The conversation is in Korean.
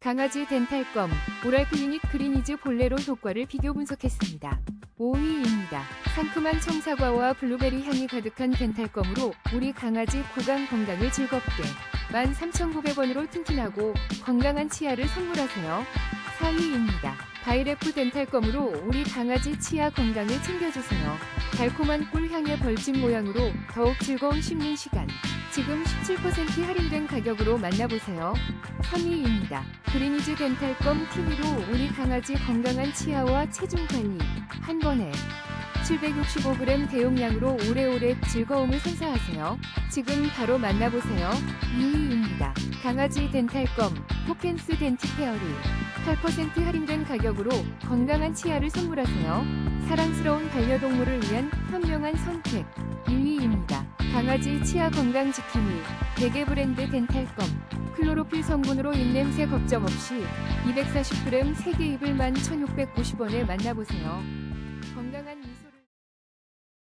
강아지 덴탈검, 오랄 클리닉 그리니즈 볼레로 효과를 비교 분석했습니다. 5위입니다. 상큼한 청사과와 블루베리 향이 가득한 덴탈검으로 우리 강아지 구강 건강을 즐겁게 13,900원으로 튼튼하고 건강한 치아를 선물하세요. 4위입니다. 바이레프 덴탈검으로 우리 강아지 치아 건강을 챙겨주세요. 달콤한 꿀향의 벌집 모양으로 더욱 즐거운 씹는 시간. 지금 17% 할인된 가격으로 만나보세요. 3위입니다. 그리니즈 덴탈검 TV로 우리 강아지 건강한 치아와 체중 관리 한 번에 765g 대용량으로 오래오래 즐거움을 선사하세요. 지금 바로 만나보세요. 2위입니다. 강아지 덴탈검 포켄스 덴티 페어리 8% 할인된 가격으로 건강한 치아를 선물하세요. 사랑스러운 반려동물을 위한 현명한 선택 1위입니다. 강아지 치아 건강 지킴이 베개 브랜드 덴탈검 클로로필 성분으로 입냄새 걱정 없이 240g 3개 입을 11,650원에 만나보세요.